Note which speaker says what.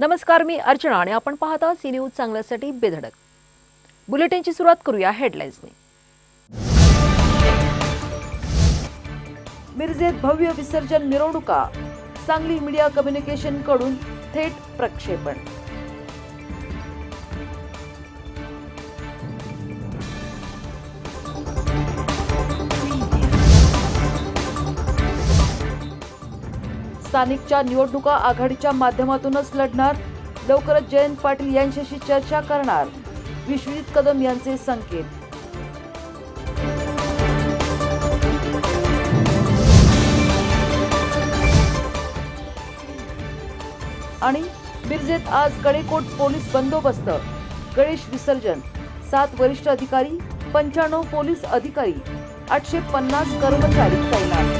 Speaker 1: नमस्कार मी अर्चना आणि आपण पाहता सी न्यूज चांगल्यासाठी बेधडक. बुलेटिनची सुरुवात करूया हेडलाईन्सने. मिरजेत भव्य विसर्जन मिरवणुका. सांगली मीडिया कम्युनिकेशनकडून थेट प्रक्षेपण. स्थानिकच्या निवडणुका आघाडीच्या माध्यमातूनच लढणार. लवकरच जयंत पाटील यांच्याशी चर्चा करणार. विश्वजित कदम यांचे संकेत. आणि मिरजेत आज कडेकोट पोलीस बंदोबस्त. गणेश विसर्जन. सात वरिष्ठ अधिकारी पंच्याण्णव पोलीस अधिकारी आठशे पन्नास कर्मचारी तैनात.